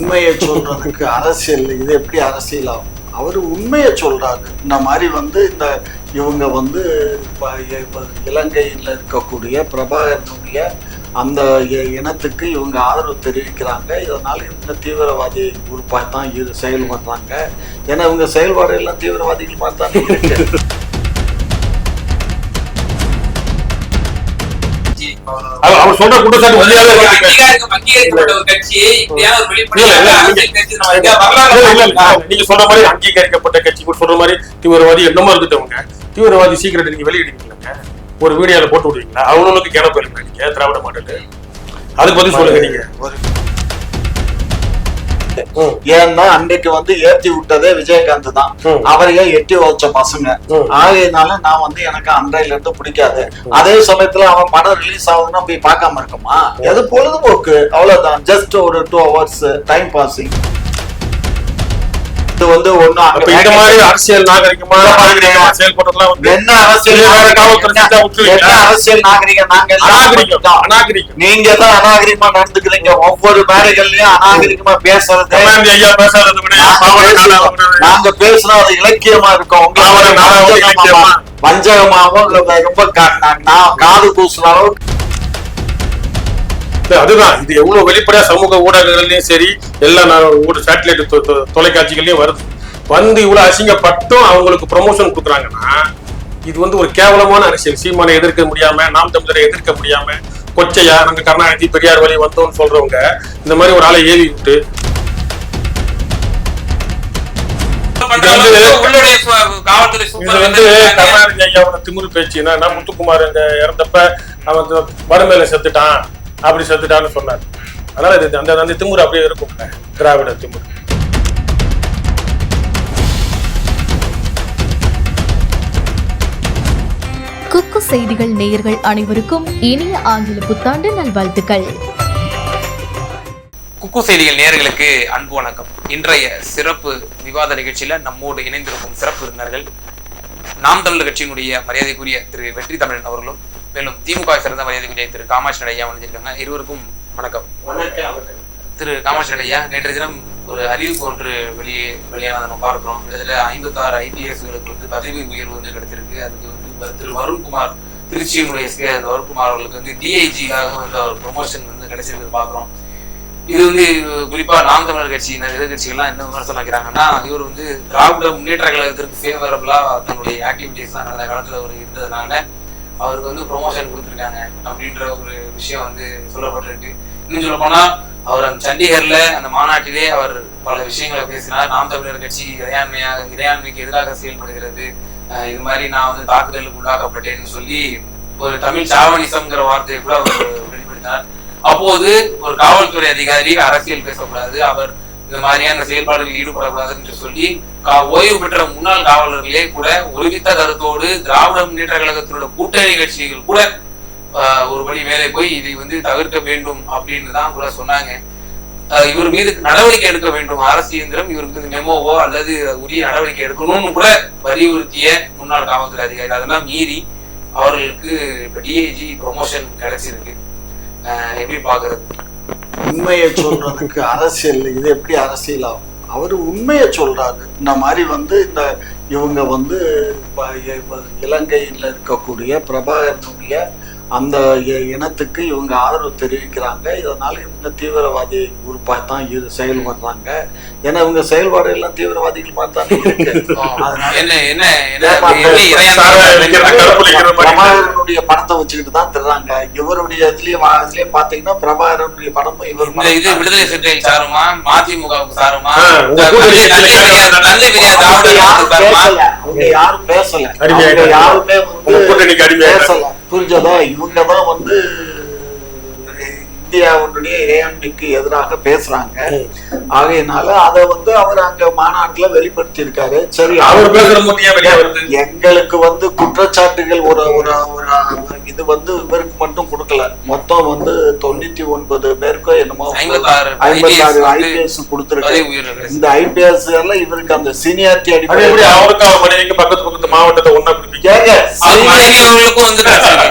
உண்மையை சொல்றதுக்கு அரசியல் இது எப்படி அரசியல் ஆகும் அவர் உண்மையை சொல்றாரு. இந்த மாதிரி வந்து இந்த இவங்க வந்து இலங்கையில் இருக்கக்கூடிய பிரபாகரனுடைய அந்த இனத்துக்கு இவங்க ஆதரவு தெரிவிக்கிறாங்க. இதனால் இவங்க தீவிரவாதி உறுப்பாக தான் இரு செயல்படுறாங்க. ஏன்னா இவங்க செயல்பாடு எல்லாம் தீவிரவாதிகள் பார்த்தா வரலாறு இல்ல, இல்ல. நீங்க சொல்ற மாதிரி அங்கீகரிக்கப்பட்ட கட்சி கூட சொல்ற மாதிரி தீவிரவாதி என்னமோ இருக்கட்டவங்க தீவிரவாதி சீக்கிரட் நீங்க வெளியிடுவீங்களா ஒரு வீடியோல போட்டு விடுவீங்களா? அவங்களுக்கு கிணப்பு இல்லைங்க நீங்க? திராவிட மாடல். அதுக்கு பதில் சொல்லுங்க நீங்க. ம், ஏன்னா அன்னைக்கு வந்து ஏத்தி விட்டதே விஜயகாந்த் தான். அவரையே எட்டி வச்ச பசங்க. ஆகையினால நான் வந்து எனக்கு அன்றையில இருந்து பிடிக்காது. அதே சமயத்துல அவன் படம் ரிலீஸ் ஆகுதுன்னா போய் பார்க்காம இருக்குமா எது பொழுதுபோக்கு? அவ்வளவுதான். ஜஸ்ட் ஒரு டூ ஹவர்ஸ் டைம் பாசிங் இது வந்து ஒண்ணும் இந்த மாதிரி அரசியல் நாகரிகமா செயல்படுறதுலாம் வந்து என்ன அரசியல் என்ன- அரசியல் நாகரிகம்? நாங்க அநாகரிகம். அநாகரிகம். நீங்க தான் அநாகரிகமா நடந்துக்கிறீங்க. ஒவ்வொரு மேடைகள்லயும் அநாகரிகமா பேசுறது. ஐயா பேசாததை நாங்க பேசுனா அது இலக்கியமா இருக்கும். உங்களுக்கு இல்ல ரொம்ப காது கூசுன அளவுக்கு அதுதான். இது எவ்வளவு வெளிப்படையா சமூக ஊடகங்கள்லயும் சரி எல்லா சேட்டலைட் தொலைக்காட்சிகள்லயும் வருது. வந்து இவ்வளவு அசிங்கப்பட்டும் அவங்களுக்கு ப்ரொமோஷன் கொடுக்குறாங்கன்னா இது வந்து ஒரு கேவலமான அரசியல். சீமானை எதிர்க்க முடியாம நாம் தமிழரை எதிர்க்க முடியாம கொச்சையா நாங்க கருணாநிதி பெரியார் வழி வந்தோம்னு சொல்றவங்க இந்த மாதிரி ஒரு ஆளை ஏவி விட்டு கருணாநிதி ஐயாவோட திமிரு பேச்சு. என்னன்னா முத்துக்குமார் இறந்தப்ப அவன் வறுமையில செத்துட்டான். அப்படி செத்துட்டான்னு சொன்னார். அதனால இது அந்த அந்த திமிரு அப்படியே இருக்கும். திராவிட திமிரு. குக்கு செய்திகள் நேயர்கள் அனைவருக்கும் இனிய ஆங்கில புத்தாண்டு நல்வாழ்த்துக்கள். குக்கு செய்திகள் நேயர்களுக்கு அன்பு வணக்கம். இன்றைய சிறப்பு விவாத நிகழ்ச்சியில நம்மோடு இணைந்திருக்கும் சிறப்பு விருந்தினர்கள் நாம் தமிழர் கட்சியினுடைய மரியாதைக்குரிய திரு வெற்றி தமிழன் அவர்களும் மேலும் திமுக சிறந்த மரியாதைக்குரிய திரு காமாட்சி ஐயா வந்திருக்காங்க. இருவருக்கும் வணக்கம். திரு காமாட்சி ஐயா நேற்று தினம் ஒரு அறிவிப்பு ஒன்று வெளியே வெளியானதை பார்க்கிறோம். இதுல ஐம்பத்தாறு ஐபிஎஸ்களுக்கு வந்து பதவி உயர்வு வந்து கிடைச்சிருக்கு அதுக்கு வந்து திரு வருண்குமார் திருச்சியினுடைய அந்த வருண்குமார் அவர்களுக்கு வந்து டிஐஜியாக வந்து அவர் ப்ரொமோஷன் வந்து கிடைச்சிருக்கு பார்க்கிறோம். இது வந்து குறிப்பா நாம் தமிழர் கட்சியினர் எதிர்கட்சிகள்லாம் என்ன விமர்சனம் வைக்கிறாங்கன்னா இவர் வந்து திராவிட முன்னேற்ற கழகத்திற்கு ஃபேவரபிளா தன்னுடைய ஆக்டிவிட்டிஸ் தான் கடந்த காலத்துல அவர் இருந்ததுனால அவருக்கு வந்து ப்ரொமோஷன் கொடுத்துருக்காங்க அப்படின்ற ஒரு விஷயம் வந்து சொல்லப்பட்டிருக்கு. இன்னும் சொல்ல போனா அவர் அந்த சண்டிகர்ல அந்த மாநாட்டிலே அவர் பல விஷயங்களை பேசினார். நாம் தமிழர் கட்சி இறையாண்மையாக இறையாண்மைக்கு எதிராக செயல்படுகிறது. அஹ் இது மாதிரி நான் வந்து தாக்குதலுக்கு உள்ளாக்கப்பட்டேன்னு சொல்லி ஒரு தமிழ் சாவனிசம்ங்கிற வார்த்தையை கூட அவர் வெளிப்படுத்தினார். அப்போது ஒரு காவல்துறை அதிகாரி அரசியல் பேசக்கூடாது அவர் இந்த மாதிரியான செயல்பாடுகளில் ஈடுபடக்கூடாது என்று சொல்லி ஓய்வு பெற்ற முன்னாள் காவலர்களே கூட ஒருமித்த கருத்தோடு திராவிட முன்னேற்ற கழகத்தினுடைய கூட்டணி கட்சிகள் கூட ஆஹ், ஒருபடி மேலே போய் இதை வந்து தவிர்க்க வேண்டும் அப்படின்னு தான் கூட சொன்னாங்க. இவர் மீது நடவடிக்கை எடுக்க வேண்டும். அரசு இயந்திரம் இவருக்கு வந்து மெமோவோ அல்லது உரிய நடவடிக்கை எடுக்கணும்னு கூட வலியுறுத்திய முன்னாள் காவல்துறை அதிகாரி அதெல்லாம் மீறி அவர்களுக்கு இப்ப டிஐஜி ப்ரொமோஷன் கிடைச்சிருக்கு. எப்படி பாக்குறது உண்மையை சொல்றதுக்கு அரசியல் இது எப்படி அரசியல் ஆகும் அவர் உண்மையை சொல்றாரு. இந்த மாதிரி வந்து இந்த இவங்க வந்து இலங்கையில் இருக்கக்கூடிய பிரபாகரனுடைய அந்த இ- இனத்துக்கு இவங்க ஆதரவு தெரிவிக்கிறாங்க. இதனால் இவங்க தீவிரவாதி குரூப்பாக தான் இரு செயல்படுறாங்க. ஏன்னா இவங்க செயல்பாடு எல்லாம் தீவிரவாதிகள் பிரபாகரனுடைய படத்தை வச்சுக்கிட்டு தான் திர்றாங்க. இவருடைய இதுலயும் இதுலயும் பாத்தீங்கன்னா பிரபாகரனுடைய படமும் இவர் இந்த இது விடுதலை சிறுத்தைகள் சாருமா? மதிமுகவுக்கு சாருமா? அவங்க யாரும் பேசல. யாரும் பேசல. அடிமையாயிட்டாங்க. அவங்க யாருமே இந்தியாவுடைய இறையாண்மைக்கு எதிராக பேசுறாங்க. ஆகையினால அதை வந்து அவர் அங்க மாநாட்டுல வெளிப்படுத்தி இருக்காரு சரி அவர் பேசுற எங்களுக்கு வந்து குற்றச்சாட்டுகள் ஒரு ஒரு ஒரு இது வந்து இவருக்கு மட்டும் கொடுக்கல. மொத்தம் வந்து தொண்ணூத்தி ஒன்பது பேருக்கோ என்னமோ ஐபிஎஸ் கொடுத்துருக்கு. பதவி உயர்வு. கிடைச்சது. இந்த ஐபிஎஸ் எல்லாம் இவருக்கு அந்த சீனியாரிட்டி அடிப்படையில் அவருக்கு அவர் மனைவிக்கு பக்கத்து பக்கத்து மாவட்டத்தை ஒண்ணா பிடிப்பீங்க ஏங்க அவர் senior- மனைவி அவர்களுக்கும் வந்து.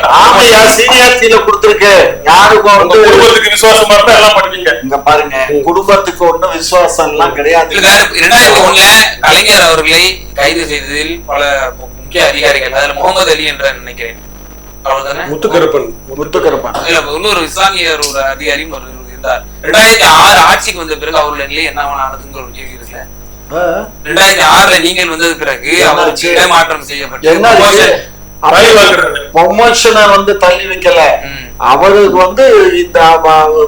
ஆமையா சீனியாரிட்டியில கொடுத்திருக்கு. யாருக்கும் வந்து குடும்பத்துக்கு விசுவாசமா இருந்தா எல்லாம் பண்ணுவீங்க. இங்க பாருங்க குடும்பத்துக்கு ஒண்ணும் விசுவாசம் எல்லாம் கிடையாது இரண்டாயிரத்தி ஒண்ணுல கலைஞர் அவர்களை கைது செய்ததில் பல முக்கிய அதிகாரிகள் அதுல முகமது அலி என்று நினைக்கிறேன். அவ்வளவுதானே? முத்துக்கருப்பன். முத்துக்கருப்பன். இல்ல இன்னொரு இஸ்லாமியர் ஒரு அதிகாரியும் இருந்தார். ரெண்டாயிரத்தி ஆறு ஆட்சிக்கு வந்த பிறகு அவருடைய நிலை என்ன ஆனதுங்கிற ஒரு கேள்வி இருக்குல்ல. ரெண்டாயிரத்தி ஆறுல நீங்கள் வந்தது பிறகு ஆச்சு? இடமாற்றம் செய்யப்பட்டு என்ன தள்ளி வைக்கிறது. ப்ரொமோஷனை வந்து தள்ளி வைக்கல. அவருக்கு வந்து இந்த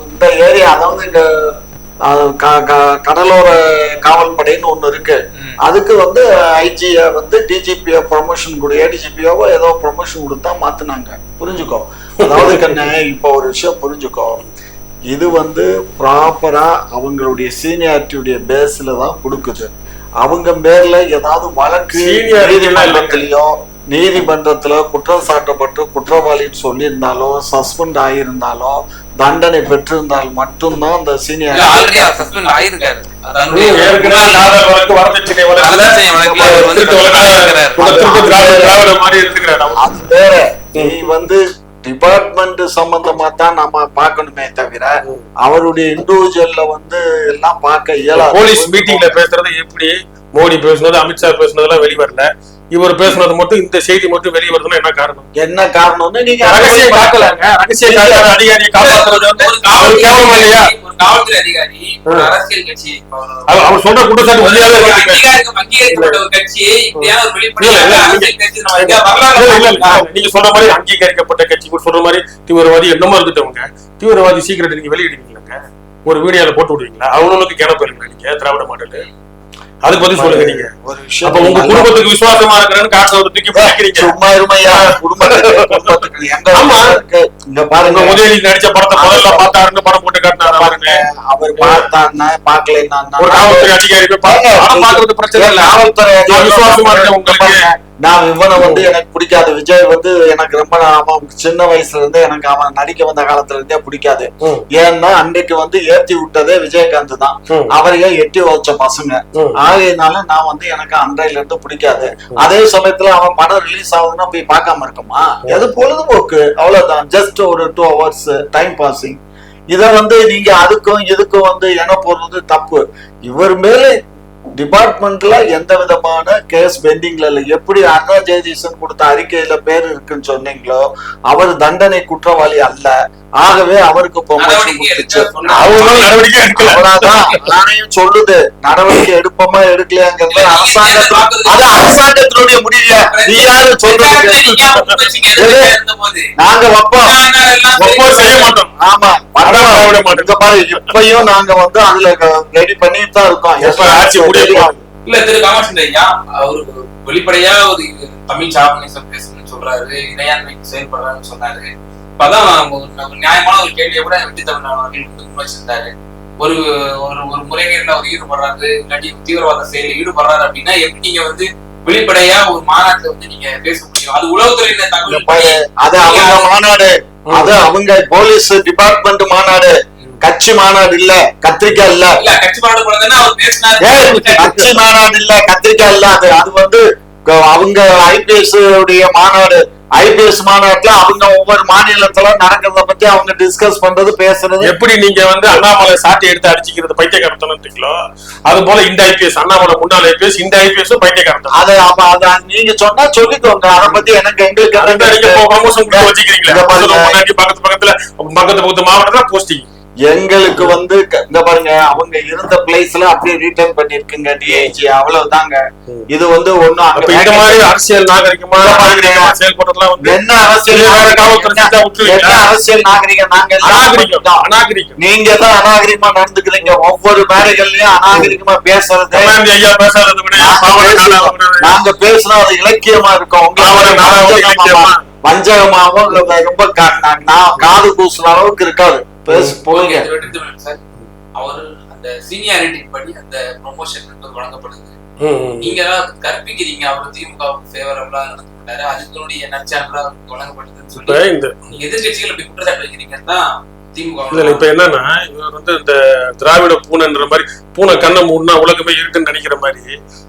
இந்த ஏரியா அதாவது இந்த கடலோர காவல்படைன்னு ஒண்ணு இருக்கு. அதுக்கு வந்து ஐஜிய வந்து டிஜிபியோ ப்ரொமோஷன் கொடு ஏடிஜிபியோவோ ஏதோ ப்ரொமோஷன் கொடுத்தா மாத்துனாங்க புரிஞ்சுக்கோ அதாவது கண்ணு இப்போ ஒரு விஷயம் புரிஞ்சுக்கோ இது வந்து ப்ராப்பரா அவங்களுடைய சீனியாரிட்டியுடைய பேஸ்ல தான் கொடுக்குது. அவங்க மேல ஏதாவது வழக்கு. நீதிமன்றத்திலயோ நீதிமன்றத்துல குற்றம் சாட்டப்பட்டு குற்றவாளின்னு சொல்லியிருந்தாலோ சஸ்பெண்ட் ஆகியிருந்தாலோ தண்டனை பெற்றிருந்தால் மட்டும்தான் அந்த சீனியர் சஸ்பெண்ட் ஆயிருக்காரு. அது வேற நீ வந்து டிபார்ட்மெண்ட் சம்பந்தமா தான் நம்ம பார்க்கணுமே தவிர அவருடைய இண்டிவிஜுவல்ல வந்து எல்லாம் பார்க்க இயலாது. போலீஸ் மீட்டிங்ல பேசுறது எப்படி? மோடி பேசுனது அமித்ஷா பேசுனதெல்லாம் வெளிவரல. இவர் பேசுனது மட்டும் இந்த செய்தி மட்டும் வெளிய வருதுன்னா என்ன காரணம்? என்ன காரணம்னு நீங்க ரகசிய காக்கலாங்க ரகசிய காக்கல அதிகாரியை காப்பாத்துறது வந்து ஒரு அவர் கேவலம் இல்லையா ஒரு காவல்துறை அதிகாரி அரசியல் கட்சி. அவர் சொல்ற குற்றச்சாட்டு உண்மையாவே. நீங்க சொல்ற மாதிரி அங்கீகரிக்கப்பட்ட கட்சி கூட சொல்ற மாதிரி தீவிரவாதி என்னமோ இருந்துட்டவங்க. தீவிரவாதி சீக்கிரம் நீங்க வெளியிடுவீங்களாங்க? ஒரு வீடியோல போட்டு விடுவீங்களா? அவங்களுக்கு கிணப்பு இல்லைங்களா நீங்க? திராவிட மாடல். அதுக்கு பதில் சொல்லுங்க நீங்க. ஒரு அப்ப உங்க குடும்பத்துக்கு விசுவாசமா இருக்கிறேன்னு காசை ஒரு தூக்கி பிடிக்கிறீங்க. சும்மா இருமையா குடும்பத்துக்கு எங்க ஆமா. இருக்கு. இங்க பாருங்க. உதயநிதி நடிச்ச படத்தை முதல்ல பார்த்தாருன்னு படம் போட்டு காட்டினாரு பாருங்க. அவர் பார்த்தான்னா பார்க்கலைன்னா ஒரு காவல்துறை அதிகாரி போய் பாருங்க பாக்குறது பிரச்சனை இல்ல. காவல்துறை விசுவாசமா இருக்கேன் உங்களுக்கு. நான் இவனை வந்து எனக்கு பிடிக்காது. விஜய் வந்து எனக்கு ரொம்ப அவன் சின்ன வயசுல இருந்து எனக்கு அவன் நடிக்க வந்த காலத்துல இருந்தே பிடிக்காது. ஏன்னா அன்றைக்கு வந்து ஏத்தி விட்டதே விஜயகாந்த் தான். அவரையே எட்டி வச்ச பசங்க. ஆகையினால நான் வந்து எனக்கு அன்றையில இருந்து பிடிக்காது. அதே சமயத்துல அவன் படம் ரிலீஸ் ஆகுதுன்னா போய் பார்க்காம இருக்குமா? எது பொழுதுபோக்கு. அவ்வளவுதான். ஜஸ்ட் ஒரு டூ ஹவர்ஸ் டைம் பாசிங் இத வந்து நீங்க அதுக்கும் இதுக்கும் வந்து என போடுறது? தப்பு. இவர் மேல டிபார்ட்மெண்ட்ல எந்த விதமான கேஸ் பெண்டிங்ல இல்ல. எப்படி அருணா ஜெயதீசன் கொடுத்த அறிக்கையில பேர் இருக்குன்னு சொன்னீங்களோ அவர் தண்டனை குற்றவாளி அல்ல. ஆகவே அவருக்கு அவராதான் சொல்லுது நடவடிக்கை எடுப்போமா எடுக்கலையாங்கிறது பார்க்கறது- அது அரசாங்கத்தினுடைய முடிவு. நீ யாரு சொல்றதுக்கு நீங்க வைப்போம். செய்ய மாட்டோம். ஆமா. பாரு இப்பயும் நாங்க வந்து அதுல ரெடி பண்ணிட்டு தான் இருக்கோம். எப்ப ஆட்சி முடிய போகுது? இல்ல திரு காமராஜன் ஐயா அவரு வெளிப்படையா ஒரு தமிழ் சாவனிசம் பேசணும்னு சொல்றாரு. இறையாண்மைக்கு செயல்படுறாருன்னு சொன்னாரு. ஒரு நியாயமான ஒரு கேள்வியை கூட வெற்றி தமிழ் அவர்கள் முன்வச்சிருந்தாரு. ஒரு ஒரு ஒரு முறைகேடுல அவர் ஈடுபடுறாரு இல்லாட்டி தீவிரவாத செயலில் ஈடுபடுறாரு அப்படின்னா எப்படி நீங்க வந்து வெளிப்படையா ஒரு மாநாட்டுல வந்து நீங்க பேச முடியும்? அது உளவுத்துறையில அவங்க மாநாடு. அது அவங்க போலீஸ் டிபார்ட்மெண்ட் மாநாடு. கட்சி மாநாடு இல்ல கத்திரிக்காய் இல்ல. இல்ல கட்சி மாநாடு கட்சி மாநாடு இல்ல. கத்திரிக்காய் இல்ல. அது அது வந்து அவங்க ஐபிஎஸ் உடைய மாநாடு. ஐபிஎஸ் மாநாட்டுல அவங்க ஒவ்வொரு மாநிலத்துல நடக்கிறத பத்தி அவங்க டிஸ்கஸ் பண்றது பேசுறது. எப்படி நீங்க வந்து அண்ணாமலை சாட்டை எடுத்து அடிச்சுக்கிறது பைத்தியக்காரத்தனோ அது போல இந்த ஐபிஎஸ் அண்ணாமலை முன்னாள் ஐபிஎஸ் இந்த ஐபிஎஸ் பைத்தியக்காரத்தனம். அது அப்ப அத நீங்க சொன்னா சொல்லிக்கோங்க. அத பத்தி எனக்கு எங்களுக்கு ப்ரமோஷன் வச்சுக்கிறீங்களா? பக்கத்து பக்கத்துல பக்கத்து பக்கத்து மாவட்டத்துல போஸ்டிங் எங்களுக்கு வந்து இந்த பாருங்க அவங்க இருந்த பிளேஸ்ல அப்படியே ரிட்டர்ன் பண்ணிருக்குங்க டிஐஜி அவ்வளவுதாங்க. இது வந்து ஒண்ணும் இந்த மாதிரி அரசியல் நாகரிகமா நாகரிகமா செயல்படுறதுலாம் என்ன அரசியல் நாகரிகம்? என்ன அரசியல் நாகரிகம்? நாங்க எல்லாம் அநாகரிகம் நீங்க தான் அநாகரிகமா நடந்துக்கிறீங்க. ஒவ்வொரு மேடைகள்லயும் அநாகரிகமா பேசுறது. நாங்க பேசுறோம். பேசுனா அது இலக்கியமா இருக்கும். உங்களுக்கு இல்ல ரொம்ப காது கூசுற அளவுக்கு இருக்காது. பேசு போங்க அவர் அந்த சீனியாரிட்டி படி அந்த ப்ரொமோஷன் வழங்கப்படுது. நீங்க கற்பிக்கிறீங்க அவர் திமுக ஃபேவரபிளா நடந்து கொண்டாரு அதுக்குடைய நற்சான்றா வழங்கப்படுதுன்னு சொல்லி. எதிர்கட்சிகள் அப்படி குற்றச்சாட்டு வைக்கிறீங்கன்னு திமுக இப்ப என்னன்னா இவர் வந்து இந்த திராவிட பூனைன்ற மாதிரி பூனை கண்ணை மூடுனா உலகமே இருக்குன்னு நினைக்கிற மாதிரி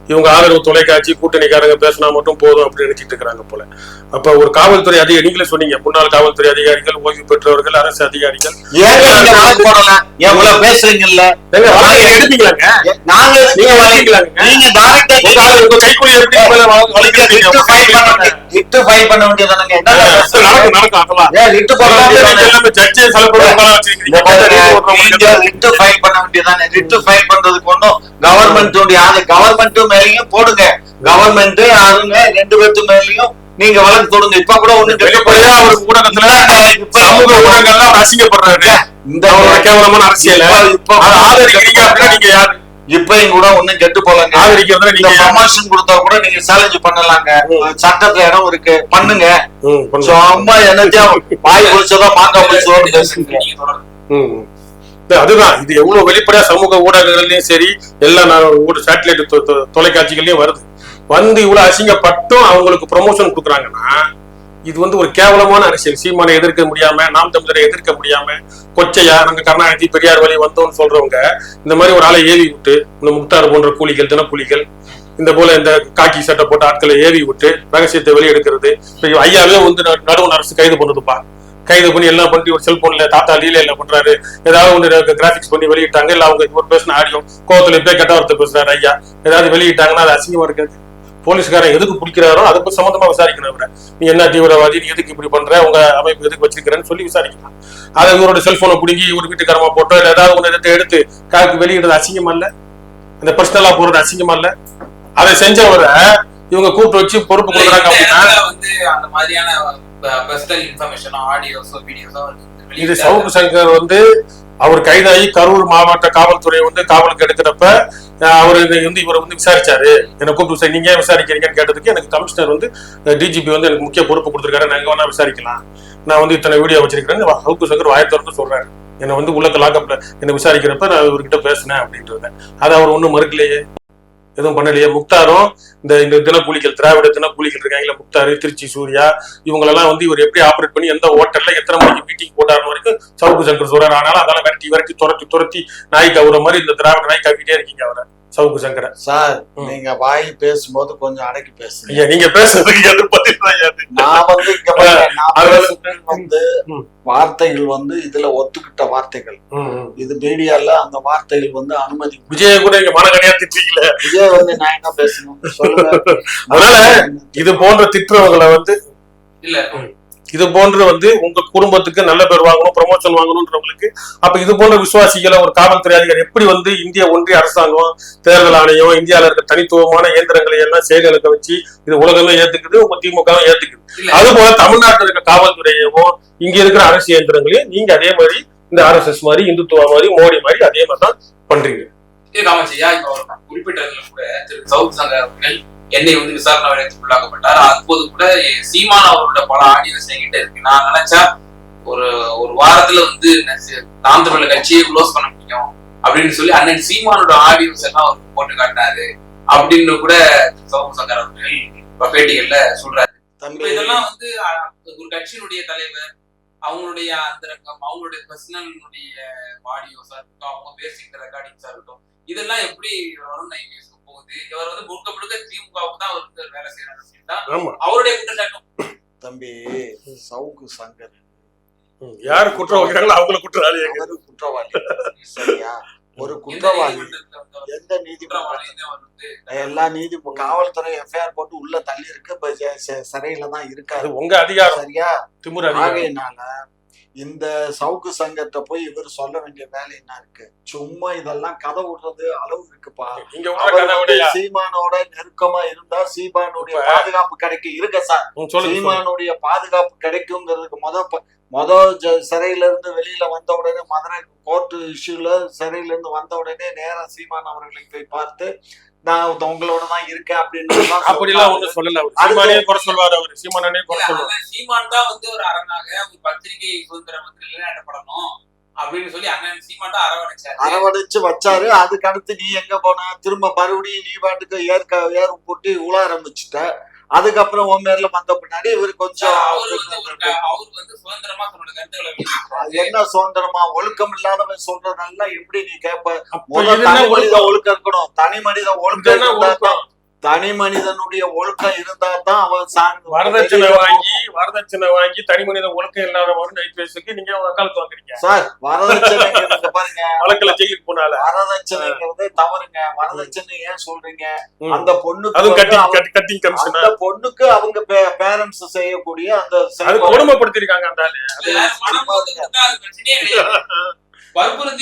இவங்க ஆதரவு தொலைக்காட்சி கூட்டணிக்காரங்க பேசினா மட்டும் போதும் அப்படின்னு நினைச்சிட்டு இருக்கிறாங்க போல. அப்ப ஒரு காவல்துறை அதிகாரி நீங்களே சொன்னீங்க முன்னாள் காவல்துறை அதிகாரிகள் ஓய்வு பெற்றவர்கள் அரசு அதிகாரிகள். ஏங்க ஃபைல் பண்ண வேண்டியதானே? ஒரு ஃபைல் பண்றதுக்கு ஒண்ணும் கவர்மெண்ட் அது கவர்மெண்ட் மேலயும் போடுங்க. கவர்மெண்ட் அதுங்க ரெண்டு பேர்த்து மேலயும் நீங்க வழக்கு தொடுங்க. இப்ப கூட ஒண்ணு வெளிப்படையா அவர் ஊடகத்துல சமூக ஊடகங்கள்ல அவர் அசிங்கப்படுறாரு இந்த கேவலமான அரசியல. இப்ப- ஆதரிக்கிறீங்க அப்படின்னா நீங்க யாரு? இப்பயும் கூட ஒண்ணும் கெட்டு போலங்க. ஆதரிக்கிறதுல நீங்க? ப்ரமோஷன் கொடுத்தா கூட நீங்க சேலஞ்ச் பண்ணலாங்க. சட்டத்துல இடம் இருக்கு. பண்ணுங்க. சும்மா என்னத்தையும் வாய் பிடிச்சதோ மாங்காய் பிடிச்சதோ பேசுங்க. அதுதான். இது எவ்வளவு வெளிப்படையா சமூக ஊடகங்கள்லயும் சரி எல்லா சேட்டலைட் தொலைக்காட்சிகள்லயும் வருது. வந்து இவ்வளவு அசிங்கப்பட்டும் அவங்களுக்கு ப்ரொமோஷன் கொடுக்குறாங்கன்னா இது வந்து ஒரு கேவலமான அரசியல். சீமானை எதிர்க்க முடியாம நாம் தமிழரை எதிர்க்க முடியாம கொச்சையா நாங்க கருணாநிதி பெரியார் வழி வந்தோம்னு சொல்றவங்க இந்த மாதிரி ஒரு ஆளை ஏவி விட்டு இந்த முக்தார் போன்ற கூலிகள் தினக்கூலிகள் இந்த போல இந்த காக்கி சட்டை போட்ட ஆட்களை ஏவி விட்டு ரகசியத்தை வெளியெடுக்கிறது. ஐயாவே வந்து நடுவண் அரசு கைது பண்ணுதுப்பா. கைது பண்ணி எல்லாம் பண்ணி ஒரு செல்போன்ல தாத்தா லீலையில பண்றாரு? ஏதாவது ஒன்று கிராபிக்ஸ் பண்ணி வெளியிட்டாங்க இல்ல அவங்க இவர் பேசின ஆடியோ கோவத்துல போய் கெட்ட பேசுறாரு ஐயா. ஏதாவது வெளியிட்டாங்கன்னா அது அசிங்கமா இருக்காது போலீஸ்காரன் எதுக்கு பிடிக்கிறாரோ அதை பத்தி சம்பந்தமா விசாரிக்கணும் நீ என்ன தீவிரவாதி நீ எதுக்கு இப்படி பண்ற உங்க அமைப்பு எதுக்கு வச்சிருக்கிறேன்னு சொல்லி விசாரிக்கலாம். அதை இவரோட செல்போனை பிடுங்கி ஒரு வீட்டுக்காரமா போட்டோ இல்ல ஏதாவது ஒன்று எடுத்து எடுத்து காக்கு வெளியிடுறது அசிங்கமா இல்ல அந்த பர்சனலா போறது அசிங்கமா இல்ல அதை செஞ்சவரை இவங்க கூப்பிட்டு வச்சு பொறுப்பு கொடுக்குறாங்க அப்படின்னா வந்து அந்த மாதிரியான பர்சனல் இன்ஃபர்மேஷனோ ஆடியோஸோ வீடியோஸோ இது சவுக்கு சங்கர் வந்து அவர் கைதாகி கரூர் மாவட்ட காவல்துறை வந்து காவலுக்கு எடுக்கிறப்ப அவர் வந்து இவரை வந்து விசாரிச்சாரு. என்னை கூப்பிட்டு விசாரி நீங்க விசாரிக்கிறீங்கன்னு கேட்டதுக்கு எனக்கு கமிஷனர் வந்து டிஜிபி வந்து எனக்கு முக்கிய பொறுப்பு கொடுத்துருக்காரு. நான் எங்க வேணா விசாரிக்கலாம். நான் வந்து இத்தனை வீடியோ வச்சிருக்கிறேன் சவுக்கு சங்கர் வாயை திறந்து சொல்றாரு. என்னை வந்து உள்ள லாக்கப்ல என்னை விசாரிக்கிறப்ப நான் இவர்கிட்ட பேசினேன் அப்படின்றத அதை அவர் ஒன்றும் மறுக்கலையே. எதுவும் பண்ணலையே. முக்தாரும் இந்த இந்த தினக்கூலிகள் திராவிட தினக்கூலிகள் இருக்காங்களே முக்தாரு திருச்சி சூர்யா இவங்களெல்லாம் வந்து இவர் எப்படி ஆப்ரேட் பண்ணி எந்த ஹோட்டல்ல எத்தனை மணிக்கு மீட்டிங் போட்டாருன்னு வரைக்கும் சவுக்கு சங்கர் சொல்றாரு ஆனாலும் அதெல்லாம் விரட்டி விரட்டி துரத்தி துரத்தி நாய் கவுற மாதிரி இந்த திராவிட நாய் கவிட்டே இருக்கீங்க அவரை. சவுக்கு சங்கரை சார். நீங்க வாய் பேசும்போது கொஞ்சம் அடக்கி பேசுங்க ஐயா நீங்க பேசுறதுக்கு எது பதில் தான் ஐயா அது. நான் வந்து இங்க வந்து. வார்த்தைகள் வந்து இதுல ஒத்துக்கிட்ட வார்த்தைகள். இது மீடியால அந்த வார்த்தைகள் வந்து அனுமதி விஜய கூட இங்க மனகனியா திட்டீங்களே விஜய் வந்து நான் என்ன பேசணும் அதனால இது போன்ற திட்டுறவங்களை வந்து இல்ல இது போன்று வந்து உங்க குடும்பத்துக்கு நல்ல பேர் வாங்கணும் ப்ரமோஷன் வாங்கணும்ன்றவங்களுக்கு அப்ப இது போன்ற விசுவாசிகளை ஒரு காவல்துறை அதிகாரி எப்படி வந்து இந்திய ஒன்றிய அரசாங்கம் தேர்தல் ஆணையம் இந்தியால இருக்க தனித்துவமான இயந்திரங்களை எல்லாம் செயல்களுக்க வச்சு இது உலகமே ஏத்துக்குது உங்க திமுக ஏத்துக்குது. அது போல தமிழ்நாட்டில் இருக்க காவல்துறையவும் இங்க இருக்கிற அரசு இயந்திரங்களையும் நீங்க அதே மாதிரி இந்த ஆர்எஸ்எஸ் மாதிரி இந்துத்துவா மாதிரி மோடி மாதிரி அதே மாதிரி தான் பண்றீங்க இது என்னை வந்து விசாரணை வளையத்துக்கு உள்ளாக்கப்பட்டார். அப்போது கூட சீமான் அவரோட பல ஆடியோஸ் என்கிட்ட இருக்கு. நான் நினைச்சா ஒரு ஒரு வாரத்துல வந்து நாம் தமிழர் கட்சியை க்ளோஸ் பண்ண முடியும் அப்படின்னு சொல்லி அண்ணன் சீமானோட ஆடியோஸ் எல்லாம் அவர் போட்டு காட்டினாரு அப்படின்னு கூட சவுத் சங்கர் அவர்கள் பேட்டிகள்ல சொல்றாரு. இதெல்லாம் வந்து ஒரு கட்சியினுடைய தலைவர் அவங்களுடைய அந்தரங்கம் அவங்களுடைய பர்சனலுடைய ஆடியோஸா இருக்கட்டும் அவங்க பேசிக்கிற ரெக்கார்டிங்ஸா இருக்கட்டும் இதெல்லாம் எப்படி வரும் நியூஸ்க்கு போகுது இவர் வந்து முழுக்க முழுக்க திமுகவுக்கு தான் அவர் வேலை செய்யறாரு அப்படின்னா அவருடைய குற்றச்சாட்டும். தம்பி சவுக்கு சங்கர். யார் குற்றம் வைக்கிறாங்களோ அவங்கள குற்றவாளி குற்றவாளி. சரியா? ஒரு குற்றவாளி. எந்த நீதிமன்றம் எல்லா நீதி காவல்துறை எஃப்ஐஆர் போட்டு உள்ள தள்ளி இருக்கு சிறையில தான் இருக்காரு. உங்க அதிகாரம். சரியா? அதிகாரம். ஆகையினால இந்த சவுக்கு சங்கத்தை போய் இவர் சொல்ல வேண்டிய வேலை என்ன இருக்கு? சும்மா இதெல்லாம் கதை விடுறது அளவு இருக்குப்பா. சீமானோட நெருக்கமா இருந்தா சீமானுடைய பாதுகாப்பு கிடைக்கும் இருக்க சார். சீமானுடைய பாதுகாப்பு கிடைக்குங்கிறதுக்கு முத ப- முத ஜ- சிறையில இருந்து வெளியில வந்த உடனே மதுரை கோர்ட்டு இஷ்யூல சிறையில இருந்து வந்த உடனே நேரா சீமான் அவர்களை போய் பார்த்து நான் உங்களோட தான் இருக்கேன் அப்படின்னு அப்படிலாம் ஒண்ணும் சொல்லல அவர். சீமானே குறை சொல்வாரு அவர். சீமானே குறை சொல்லுவார் சீமான் தான் வந்து ஒரு அரணாக ஒரு பத்திரிகை சுதந்திரம் வந்து நிலைநாட்டப்படணும் அப்படின்னு சொல்லி அண்ணன் சீமான் தான் அரவணைச்சாரு. அரவணைச்சு வச்சாரு. அதுக்கு அடுத்து நீ எங்க போன? திரும்ப மறுபடியும் நீ பாட்டுக்கு ஏற்க ஏறு போட்டு உழ ஆரம்பிச்சுட்ட. அதுக்கப்புறம் உன் பேர்ல வந்த பின்னாடி இவரு கொஞ்சம். என்ன சுதந்திரமா ஒழுக்கம் இல்லாதவன் சொல்றதெல்லாம் எப்படி நீ கேட்ப ஒழுக்கம்? இருக்கணும் தனி மனித ஒழுக்கம் தான் மனிதனுடைய ஒழுக்கம் இருந்தா தான் அவன் சார்ந்து வரதட்சணை வாங்கி வரதட்சணை வாங்கி தனி மனித ஒழுக்கம் இல்லாதவரும் ஐபிஎஸ்க்கு நீங்க வக்காலத்து வாங்குறீங்க சார் வரதட்சணைங்கிறது பாருங்க. வழக்குல ஜெயிலுக்கு போனால. வரதட்சணைங்கிறது தவறுங்க. வரதட்சணை ஏன் சொல்றீங்க. அந்த பொண்ணுக்கு வந்து கட்டிங் கட்டிங் கமிஷனா? அந்த பொண்ணுக்கு அவங்க பேரண்ட்ஸ் செய்யக்கூடிய அந்த அது கொடுமைப்படுத்திருக்காங்க அந்த ஆளு.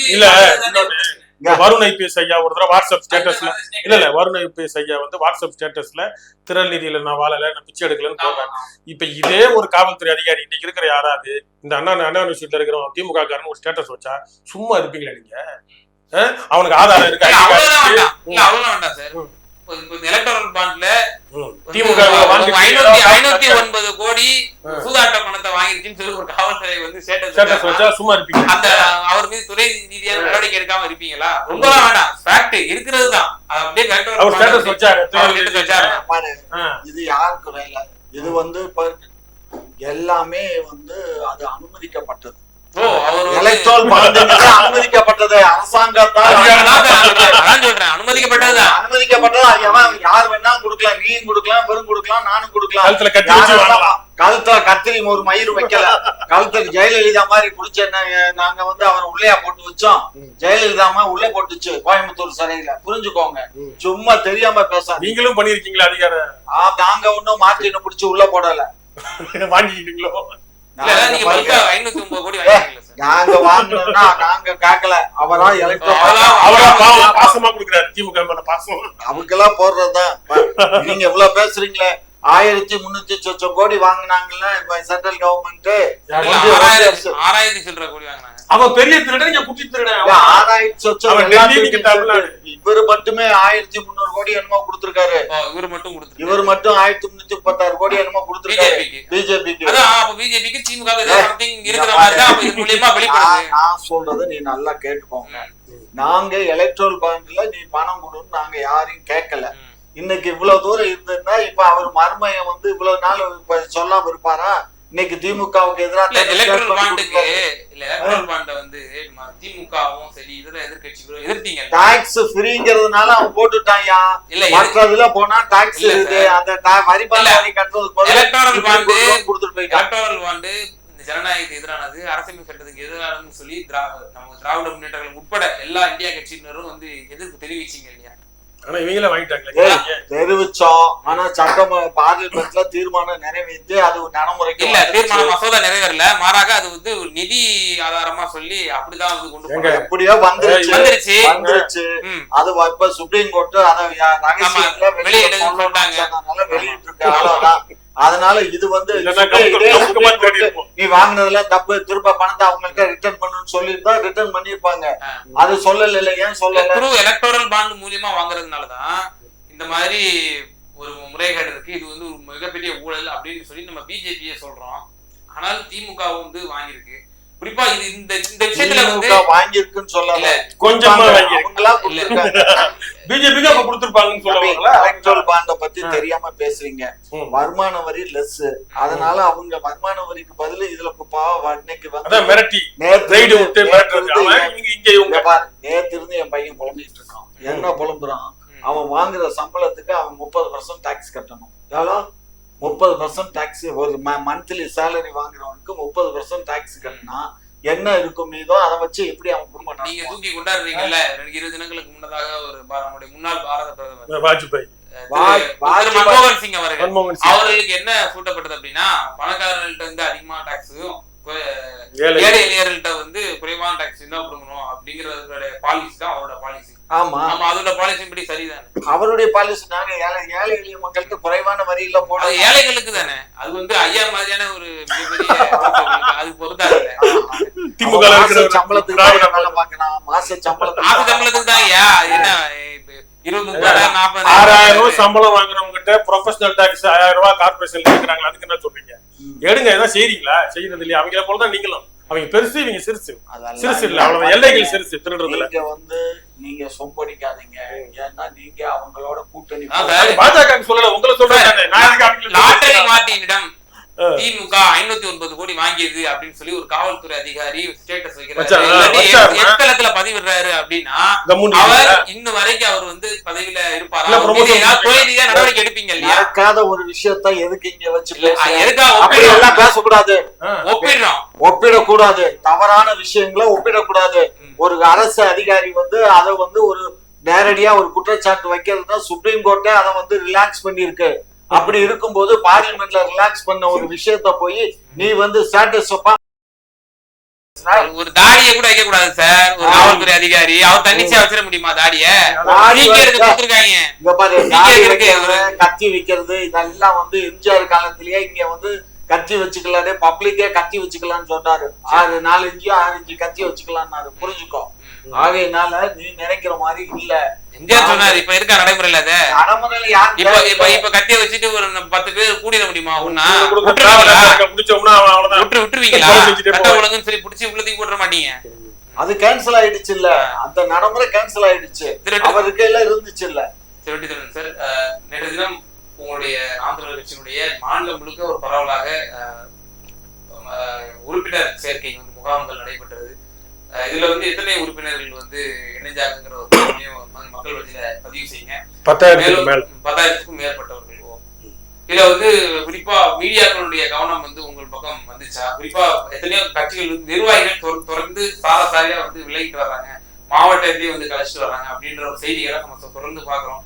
இல்ல, வருண் ஐபிஎஸ் ஐயா ஒரு தடவை வாட்ஸ்அப் ஸ்டேட்டஸ்ல இல்ல இல்ல வருண் ஐபிஎஸ் ஐயா வந்து வாட்ஸ்அப் ஸ்டேட்டஸ்ல திரள் நிதியில நான் வாழல நான் பிச்சை எடுக்கலன்னு ஆமா, போடுறேன் இப்ப இதே ஒரு காவல்துறை அதிகாரி இன்னைக்கு இருக்கிற யாராவது இந்த அண்ணா அண்ணா யூனிவர்சிட்டியில இருக்கிற திமுக காரன் ஒரு ஸ்டேட்டஸ் வச்சா சும்மா இருப்பீங்களா நீங்க? அவனுக்கு ஆதாரம் இருக்கு? அவ்வளவுதான் வேண்டாம். சார். திமுக வாங்கி ஐநூத்தி ஒன்பது கோடி சூதாட்ட பணத்தை வாங்கிருச்சுன்னு சொல்லி ஒரு காவல்துறை வந்து status ஸ்டேட்டஸ் வச்சா சும்மா இருப்பீங்க. அந்த அவர் மீது துறை ரீதியான நடவடிக்கை எடுக்காம இருப்பீங்களா? ரொம்பலாம் வேண்டாம். ஃபேக்ட் இருக்கிறது தான். அப்படியே ஸ்டேட்டஸ் வந்து- வச்சாரு. இது யாருக்கு இது வந்து எல்லாமே வந்து அது அனுமதிக்கப்பட்டது. எலக்ட்ரால் அனுமதிக்கப்பட்டது அரசாங்கத்தால். சொல்றேன், அனுமதிக்கப்பட்டது அது எவன் யார் வேணாலும் கொடுக்கலாம். நீயும் கொடுக்கலாம் வெறும் கொடுக்கலாம் நானும் கொடுக்கலாம். கழுத்துல வாங்கலாம் கழுத்துல கத்திரி ஒரு மயிர் வைக்கல. கழுத்துல ஜெயலலிதா மாதிரி குடிச்ச நாங்க வந்து அவர் உள்ளையா போட்டு வச்சோம். ஜெயலலிதா அம்மா உள்ள போட்டுச்சு கோயம்புத்தூர் சிறையில. புரிஞ்சுக்கோங்க. சும்மா தெரியாம பேசாதீங்க. நீங்களும் பண்ணிருக்கீங்களா அதிகாரம் ஆ, நாங்க ஒண்ணும் மார்டினை பிடிச்சு உள்ள போடல. வாங்கிக்கிட்டீங்களோ? நீங்க வாங்கினோம்னா நாங்க கேட்கல அவரா பாசமா. கொடுக்குறாரு திமுக மேல பாசம். அவங்கெல்லாம் போடுறதுதான். நீங்க இவ்வளவு பேசுறீங்களே. ஆயிரத்தி முன்னூத்தி சொச்சம் கோடி வாங்கினாங்கல்ல இப்ப சென்ட்ரல் கவர்மெண்ட் ஆறாயிரத்தி சில்லற கோடி வாங்கினாங்க. அவன் பெரிய திருடன் இங்க குட்டி திருடன். ஆறாயிரத்தி சொச்சம். இவரு மட்டுமே ஆயிரத்தி முந்நூறு கோடி என்னமோ கொடுத்திருக்காரு. இவரு மட்டும் கொடுத்துருக்காரு. இவர் மட்டும் ஆயிரத்தி முன்னூத்தி முப்பத்தாறு கோடி என்னமோ கொடுத்திருக்காரு. பிஜேபிக்கு. அப்ப பிஜேபிக்கு திமுக க்கு ஏய், சம்திங் இருக்கிற மாதிரி. தான் அப்ப இது மூலியமா வெளிப்படுது. நான் சொல்றதை நீ நல்லா கேட்டுக்கோங்க. நாங்க எலக்ட்ரல் பாண்ட்ல நீ பணம் கொடுன்னு நாங்க யாரையும் கேட்கல. இன்னைக்கு இவ்வளவு தூரம் இருந்ததுன்னா இப்ப அவர் மருமையன் வந்து இவ்வளவு நாள் இப்ப சொல்லாம இருப்பாரா? இன்னைக்கு திமுகவுக்கு எதிராக எலக்ட்ரல் பாண்டுக்கு இல்ல எலக்ட்ரல் பாண்ட வந்து நம்ம திமுகவும் சரி இதர எதிர்க்கட்சிகளும் எதிர்த்தீங்க. டாக்ஸ் ஃப்ரீங்கிறதுனால அவன் போட்டுட்டான்யா. இல்ல மற்றதுல போனா டாக்ஸ் இருக்கு. அந்த வரி. வரி கட்டுறதுக்கு bond கொடுத்து- கொடுத்துட்டு போயிட்டான் எலக்டோரல் பாண்டு இந்த ஜனநாயகத்துக்கு எதிரானது அரசியல் சட்டத்துக்கு எதிரானதுன்னு சொல்லி திரா நம்ம திராவிட முன்னேற்ற கழகம் உட்பட எல்லா இந்தியா கட்சியினரும் வந்து எதிர்ப்பு தெரிவிச்சீங்க ஆனா இவங்களே வாங்கிட்டாங்களே தெரிவிச்சோம் ஆனா சட்டம் பார்லிமெண்ட்ல தீர்மானம் நிறைவேற்றி அது நடைமுறைக்கு இல்ல. தீர்மானம் மசோதா நிறைவேறல. மாறாக அது வந்து ஒரு நிதி ஆதாரமா சொல்லி அப்படிதான் வந்து கொண்டு எப்படியோ வந்துருச்சு. வந்துருச்சு. வந்துருச்சு. அது இப்ப சுப்ரீம் கோர்ட் அதை வெளியிட்டு இருக்கு அவ்வளவுதான் அதனால இது வந்து. நீ வாங்குனதுல தப்பு திரும்ப பணத்தை அவங்கள்ட்ட ரிட்டர்ன் பண்ணுன்னு சொல்லியிருந்தா ரிட்டர்ன் பண்ணிருப்பாங்க. அது சொல்லல இல்ல ஏன் சொல்லல? எலக்டோரல் பாண்ட் மூலியமா வாங்குறதுனாலதான் இந்த மாதிரி ஒரு முறைகேடு இருக்கு. இது வந்து ஒரு மிகப்பெரிய ஊழல் அப்படின்னு சொல்லி நம்ம பிஜேபியே சொல்றோம். ஆனால் திமுக வந்து வாங்கியிருக்கு. குறிப்பா இது இந்த இந்த விஷயத்துல வந்து வாங்கியிருக்குன்னு சொல்லல கொஞ்சமா. அவங்களா பிஜேபிக்கு அப்ப கொடுத்துருப்பாங்கன்னு சொல்லுவாங்களா எலக்ட்ரல் பாண்ட பத்தி. தெரியாம பேசுறீங்க. ம். வருமான வரி லெஸ் அதனால அவங்க வருமான வரிக்கு பதிலு இதுல இன்னைக்கு அதான் வந்து மிரட்டி. நேத்து ரைடு விட்டு நேத்து இருந்து என்- இங்க இங்க இவங்க. இங்க பாரு, நேத்து இருந்து என் பையன் புலம்பிட்டு இருக்கான். என்ன புலம்புறான்? அவன் வாங்குற சம்பளத்துக்கு அவன் முப்பது பர்சன்ட் டாக்ஸ் கட்டணும். முப்பது பர்சன்ட் டாக்ஸ் ஒரு மந்த்லி சேலரி வாங்குறவனுக்கு முப்பது பர்சன்ட் டாக்ஸ் கட்டினா என்ன இருக்கும் மீதோ அதை வச்சு எப்படி அவன் குடும்பம் நீங்க? தூக்கி கொண்டாடுறீங்கல்ல? இருபது தினங்களுக்கு முன்னதாக ஒரு நம்முடைய முன்னாள் பாரத பிரதமர். வாஜ்பாய். மன்மோகன் சிங் அவர்கள். அவர்களுக்கு என்ன சூட்டப்பட்டது அப்படின்னா பணக்காரர்கள்ட்ட வந்து அதிகமான டாக்ஸும் ஏழை. எளியர்கள்ட்ட வந்து குறைவான டாக்ஸ் தான் கொடுக்கணும் அப்படிங்கறதோட பாலிசி தான் அவரோட பாலிசி ஆமா. ஆமா அதோட பாலிசி படி சரிதானே? அவருடைய பாலிசி நாங்க ஏழை ஏழை எளிய மக்களுக்கு குறைவான வரியில போட ஏழைகளுக்கு தானே? அது வந்து ஐயா மாதிரியான ஒரு அது பொறுத்தாது திமுக மாச சம்பளத்துக்கு வேலை பார்க்கறான் மாச சம்பளத்துக்கு ஆசை சம்பளத்துக்கு தான் ஐயா. என்ன ஆறாயிரம் ரூபாய். சம்பளம் வாங்குறவங்க கிட்ட ப்ரொஃபஷனல் டாக்ஸ் ஆயிரம் ரூபாய் கார்பரேஷன் கேக்குறாங்க அதுக்கு என்ன சொல்றீங்க? எடுங்க ஏதாவது செய்றீங்களா? செய்யறது இல்லையா? அவங்கள போல தான் நீங்களும். அவங்க பெருசு இவங்க சிறுசு அதெல்லாம் சிறுசு இல்ல. அவ்வளவு எல்லைகள் சிறுசு திருடுறதுல நீங்க வந்து நீங்க சொம்படிக்காதீங்க ஏன்னா நீங்க அவங்களோட கூட்டணி. பாஜக சொல்லல உங்களை சொல்றேன் லாட்டரி சொல்றேன்? திமுக ஐநூத்தி ஒன்பது கோடி வாங்கியது அப்படின்னு சொல்லி ஒரு காவல்துறை அதிகாரி ஸ்டேட்டஸ் வைக்கிறாரு? எத்தலத்துல பதிவிடுறாரு அப்படின்னா அவர். இன்னும் வரைக்கும் அவர் வந்து பதவியில இருப்பாரா? ரீதியா நடவடிக்கை எடுப்பீங்க இல்லையா? நடக்காத ஒரு விஷயத்த எதுக்கு இங்க வச்சு பேசக்கூடாது. ஒப்பிடுறோம். ஒப்பிடக்கூடாது. தவறான விஷயங்களை ஒப்பிடக்கூடாது. ஒரு அரசு அதிகாரி வந்து அதை வந்து ஒரு நேரடியா ஒரு குற்றச்சாட்டு வைக்கிறதுனா சுப்ரீம் கோர்ட்டே அதை வந்து ரிலாக்ஸ் பண்ணிருக்கு அப்படி இருக்கும்போது பார்லிமெண்ட்ல ரிலாக்ஸ் பண்ண ஒரு விஷயத்த போய் நீ வந்து ஸ்டேட்டஸ் ஒரு தாடியை கூட வைக்க கூடாது சார். ஒரு காவல்துறை அதிகாரி. அவர் தன்னிச்சையா வச்சிட முடியுமா தாடிய? கத்தி வைக்கிறது இதெல்லாம் வந்து எம்ஜிஆர் காலத்திலேயே இங்க வந்து கத்தி வச்சுக்கலானே பப்ளிக்கே கத்தி வச்சுக்கலாம்னு சொன்னாரு. ஆறு நாலு இன்ச்சு ஆறு இன்ச்சு கத்தி வச்சுக்கலாம்னாரு புரிஞ்சுக்கோ. ஆகையினால நீ நினைக்கிற மாதிரி இல்ல. எம்ஜிஆர் சொன்னாரு இப்ப இருக்கா நடைமுறையில அத? நடைமுறையில யார் இப்ப இப்ப இப்ப கத்திய வச்சுட்டு ஒரு பத்து பேர் கூடிட முடியுமா ஒன்னா. விட்டு விட்டுருவீங்களா? கட்ட. ஒழுங்குன்னு சொல்லி புடிச்சு உள்ள தூக்கி போட்டுற மாட்டீங்க. அது கேன்சல் ஆயிடுச்சு இல்ல. அந்த நடைமுறை கேன்சல் ஆயிடுச்சு. அவருக்கு எல்லாம் இருந்துச்சு இல்ல. செவன் சார் அஹ், நேற்று தினம் உங்களுடைய ஆந்திர கட்சியினுடைய மாநிலம் முழுக்க ஒரு பரவலாக உறுப்பினர் சேர்க்கை முகாம்கள் நடைபெற்றது. இதுல வந்து எத்தனை உறுப்பினர்கள் வந்து இணைஞ்சாங்கங்கிற ஒரு மக்கள் வழியில பதிவு செய்யுங்க. பத்தாயிரத்துக்கு மேல. மேலும் பத்தாயிரத்துக்கும் மேற்பட்டவர்கள். இதுல வந்து குறிப்பா மீடியாக்களுடைய கவனம் வந்து உங்கள் பக்கம் வந்துச்சா? குறிப்பா எத்தனையோ கட்சிகள் வந்து நிர்வாகிகள் தொடர்ந்து சாரசாரியா வந்து விலகிட்டு வர்றாங்க. மாவட்டத்தையும் வந்து கழிச்சிட்டு வர்றாங்க அப்படின்ற ஒரு செய்திகளை நம்ம தொடர்ந்து பாக்குறோம்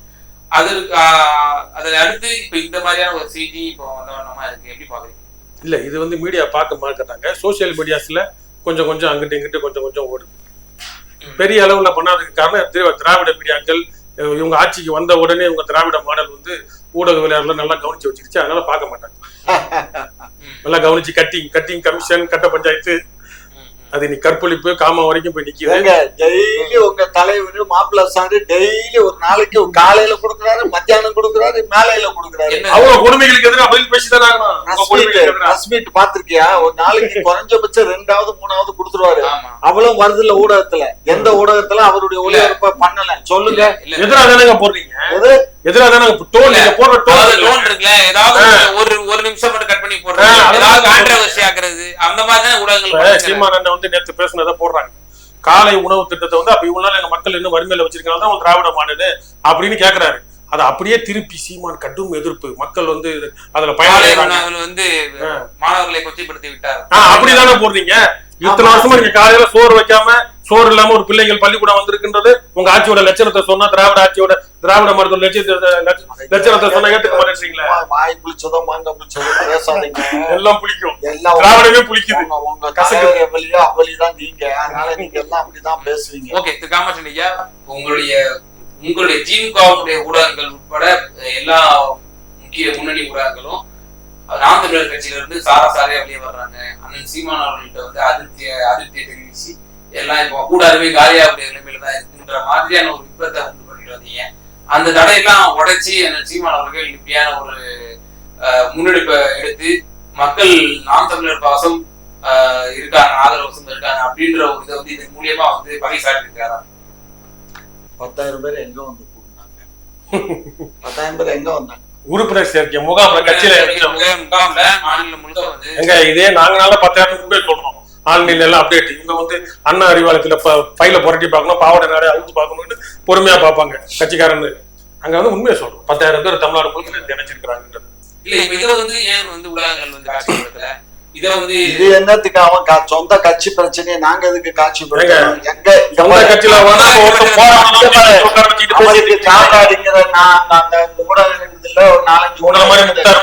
அதற்கு ஆஹ், அதை அடுத்து இப்ப இந்த மாதிரியான ஒரு செய்தி இப்போ வந்த வண்ணமா இருக்கு. எப்படி பாக்குறீங்க இல்ல இது வந்து மீடியா பார்க்க மாட்டாங்க சோசியல் மீடியாஸ்ல கொஞ்சம் கொஞ்சம் அங்கிட்டு இங்கிட்டு கொஞ்சம் கொஞ்சம் ஓடுது பெரிய அளவுல பண்ணாததுக்கு காரணம் திரா- திராவிட மீடியாக்கள் அஹ் இவங்க ஆட்சிக்கு வந்த உடனே இவங்க திராவிட மாடல் வந்து ஊடக விளையாடுல நல்லா கவனிச்சு வச்சிருச்சு அதனால பார்க்க மாட்டாங்க நல்லா கவனிச்சு கட்டிங் கட்டிங் கமிஷன் கட்ட பஞ்சாயத்து. அது நீ கற்பழிப்பு காமம் வரைக்கும் போய் நிக்குது. டெய்லி உங்க தலைவர் மாப்பிள்ள சாரு டெய்லி ஒரு நாளைக்கு காலையில கொடுக்குறாரு மத்தியானம் கொடுக்குறாரு மேலையில கொடுக்குறாரு. அவங்க கொடுமைகளுக்கு எதிராக பதில் பேசிதான் ஆகணும். பாத்திருக்கியா ஒரு நாளைக்கு குறைஞ்சபட்சம் ரெண்டாவது மூணாவது கொடுத்துருவாரு. ஆமா. அவ்வளவு வருது இல்ல ஊடகத்துல. எந்த ஊடகத்துல அவருடைய ஒளிபரப்ப பண்ணல? சொல்லுங்க. இல்ல எதிராக தானங்க போடுறீங்க? எது? எதிராக தானே டோல் நீங்க போடுற டோல் லோன் இருக்குல்ல. ஏதாவது ஒரு ஒரு நிமிஷம் மட்டும் கட் பண்ணி அதான் ஏதாவது. கான்ட்ரவர்சி ஆக்குறது. அந்த மாதிரி தான் ஊடகங்கள் வந்து நேத்து பேசுனதை போடுறாங்க. காலை உணவு திட்டத்தை வந்து அப்ப இவ்வளவு நாள் எங்க மக்கள் இன்னும் வறுமையில வச்சிருக்காங்க தான் திராவிட மாடலு அப்படின்னு கேக்குறாரு. அதை அப்படியே திருப்பி சீமான் கடும் எதிர்ப்பு. மக்கள் வந்து அதுல உணவில் வந்து மாணவர்களை கொச்சைப்படுத்தி விட்டார். அப்படிதானே போடுறீங்க? இத்தனை வருஷமா நீங்க காலையில சோறு வைக்காம சோறு இல்லாம ஒரு பிள்ளைகள் பள்ளிக்கூடம் வந்திருக்கின்றது. உங்க ஆட்சியோட லட்சணத்தை சொன்னா திராவிட ஆட்சியோட திராவிட மருத்துவ லட்சணத்தை லட்சணத்தை சொன்னா ஏத்துக்க மாட்டேன்றீங்களா? வாய் புளிச்சதோ மாங்க புளிச்சதோ பேசாதீங்க. எல்லாம் புளிக்கும். எல்லாம் திராவிடமே புளிக்குது. உங்க- அவ்வளிதான் நீங்க. அதனால நீங்க எல்லாம் அப்படிதான் பேசுவீங்க. ஓகே திரு காமராஜன் ஐயா உங்களுடைய உங்களுடைய திமுகவுடைய ஊடகங்கள் உட்பட எல்லா முக்கிய முன்னணி ஊடகங்களும் நாம் தமிழர் கட்சியில இருந்து சாரா சாரையா வெளியே வர்றாங்க. அண்ணன் சீமான் அவர்கள்ட்ட வந்து அதிருப்திய அதிருப்தியை தெரிவிச்சு எல்லாம் இப்போ கூடாரவே காலியா அப்படிய நிலைமையில தான் இருக்குன்ற மாதிரியான ஒரு விபத்தை உண்டு பண்ணிட்டு வந்தீங்க அந்த தடையெல்லாம் உடைச்சி அண்ணன் சீமான் அவர்கள் இப்படியான ஒரு அஹ், முன்னெடுப்பை எடுத்து மக்கள் நாம் தமிழர் பாசம் ஆஹ் இருக்காங்க ஆதரவு வசம் இருக்காங்க அப்படின்ற ஒரு இதை வந்து இதன் மூலியமா வந்து பறைசாற்றி இருக்காரா பத்தாயிரம் பேர் எங்க வந்து கூடினாங்க? பத்தாயிரம் பேர் எங்க வந்தாங்க? உறுப்பினர் சேர்க்கை முகாம் கட்சியில மாநிலம் முழுக்க வந்து எங்க இதே நாங்களால பத்தாயிரம் பேர் சொல்றோம். ஆன்லைன்ல எல்லாம் அப்டேட் இவங்க வந்து அண்ணா அறிவாலயத்துல ஃபைல புரட்டி பார்க்கணும் பாவாடை நாடே அழுத்து பார்க்கணும்னு பொறுமையா பார்ப்பாங்க கட்சிக்காரன் அங்க வந்து உண்மையை சொல்றோம். பத்தாயிரம் பேர் தமிழ்நாடு முழுக்க நினைச்சிருக்கிறாங்க இல்ல இப்ப இதை வந்து ஏன் வந்து ஊடகங்கள் வந்து காட்சிப்படுத்தல இதை வந்து இது என்னத்துக்கு அவன் கா- சொந்த கட்சி பிரச்சனையை நாங்க எதுக்கு காட்சி? எங்க சொந்த கட்சியில பேசிட்டு காப்பாடிங்கிற நான் அந்த இருக்குதுல்ல ஒரு நாலஞ்சு ஊடகம்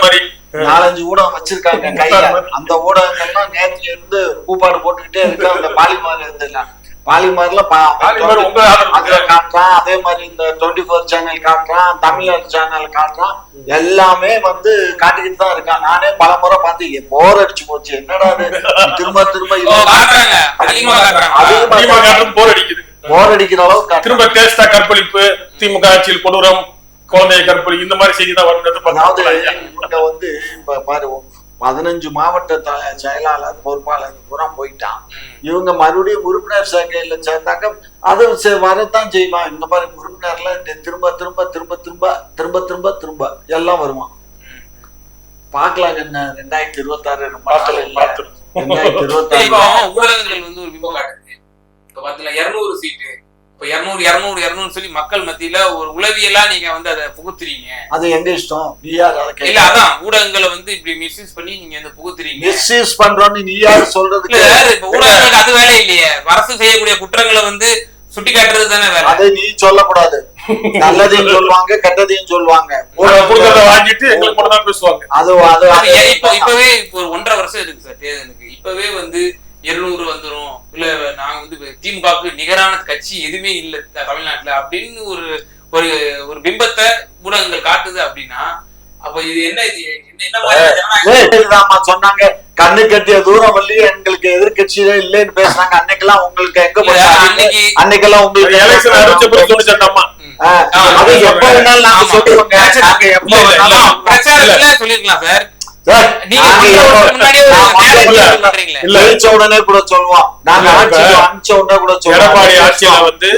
மாதிரி நாலஞ்சு ஊடகம் வச்சிருக்காங்க கையில. அந்த ஊடகங்கள்லாம் நேற்று இருந்து கூப்பாடு போட்டுக்கிட்டே இருக்கு அந்த பாலிமார் இருந்துல பாலிமார்ல பா- பாலிமர் உங்க ஆதரவு அதுல காட்டுறான் அதே மாதிரி இந்த டுவெண்ட்டி ஃபோர் சேனல் காட்டுறான் தமிழர் சேனல் காட்டுறான். எல்லாமே வந்து காட்டிக்கிட்டு தான் இருக்கான். நானே பல முறை பார்த்து போர் அடிச்சு போச்சு என்னடா திரும்ப திரும்ப அதிகமா போர் அடிக்குது. போர் அடிக்கிற அளவுக்கு. திரும்ப டேஸ்டா கற்பழிப்பு திமுக ஆட்சியில் கொடூரம். குழந்தைய கற்பழி இந்த மாதிரி செய்தி தான் இவங்க வந்து இப்ப பாரு பதினஞ்சு மாவட்ட செயலாளர் பொறுப்பாளர் பூரா போயிட்டான். இவங்க மறுபடியும் உறுப்பினர் சேர்க்கையில சேர்ந்தாக்க அது வரத்தான் செய்வான். இந்த மாதிரி உறுப்பினர்ல திரும்ப திரும்ப திரும்ப திரும்ப திரும்ப திரும்ப திரும்ப எல்லாம் வருவான். ம். பாக்கலாங்க என்ன ரெண்டாயிரத்தி இல்ல. பார்த்துருவோம். ரெண்டாயிரத்தி இப்போ இருபத்தாறு ஊடகங்கள் வந்து ஒரு பிம்பம் காட்டுது இப்ப பாத்தீங்களா இருநூறு சீட்டு. இப்ப இருநூறு இருநூறு இருநூறு சொல்லி மக்கள் மத்தியில ஒரு உளவியலா நீங்க வந்து அதை புகுத்துறீங்க. அது எங்க இஷ்டம்? நீ யார் இல்ல அதான் ஊடகங்களை வந்து இப்படி மிஸ்யூஸ் பண்ணி நீங்க வந்து புகுத்துறீங்க. மிஸ்யூஸ் பண்றோன்னு நீ யார் இல்ல இப்ப ஊடகங்களுக்கு அது வேலை இல்லையே. அரசு செய்யக்கூடிய குற்றங்களை வந்து சுட்டி காட்டுறது தானே வேலை. அதை நீ சொல்லக்கூடாது. நல்லதையும் சொல்லுவாங்க கெட்டதையும் சொல்லுவாங்க. வாங்கிட்டு எங்களுக்கு மட்டும் தான் பேசுவாங்க. அது அது இப்பவே இப்போ ஒரு ஒன்றரை வருஷம் இருக்கு சார் தேர்தலுக்கு. இப்பவே வந்து இருநூறு வந்துரும். இல்ல நாங்க வந்து திமுகவுக்கு நிகரான கட்சி எதுவுமே இல்ல தமிழ்நாட்டுல அப்படின்னு ஒரு ஒரு ஒரு பிம்பத்தை ஊடகங்கள் காட்டுது அப்படின்னா அப்ப இது என்ன இது என்ன சொன்னாங்க கண்ணு கட்டிய தூரம் வள்ளி எங்களுக்கு எதிர்கட்சியில இல்லைன்னு பேசுனாங்க அன்னைக்கெல்லாம் உங்களுக்கு எங்க அன்னைக்கு அன்னைக்கெல்லாம் உங்களுக்கு எலெக்ஷன் அறிவிச்ச பிறகு சொன்னிச்சாட்டம்மா ம். ஆ, அது எப்ப வேணாலும் நாங்க எப்ப பிரச்சாரத்துல சொல்லிருக்கலாம் சார். உடனே கூட சொல்லுவோம் நாங்க அனுப்பிச்ச உடனே கூட எடப்பாடி ஆட்சியில வந்து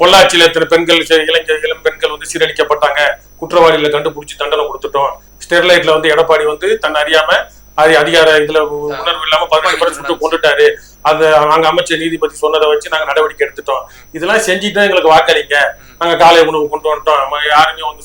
பொள்ளாச்சியில இத்தனை பெண்கள் சரி, இளைஞர் இளம் பெண்கள் வந்து சீரழிக்கப்பட்டாங்க. குற்றவாளிகளை கண்டுபிடிச்சு தண்டனை கொடுத்துட்டோம். ஸ்டெர்லைட்ல வந்து எடப்பாடி வந்து தன்னை அறியாம அது அதிகார இதுல உணர்வு இல்லாம பதினெட்டு பேரை சுட்டு கொண்டுட்டாரு. அந்த நாங்க அமைச்சர் நீதிபதி சொன்னதை வச்சு நாங்க நடவடிக்கை எடுத்துட்டோம். இதெல்லாம் செஞ்சுட்டு தான் எங்களுக்கு வாக்களிங்க. நாங்க காலை உணவு கொண்டு வந்துட்டோம். நம்ம யாருமே வந்து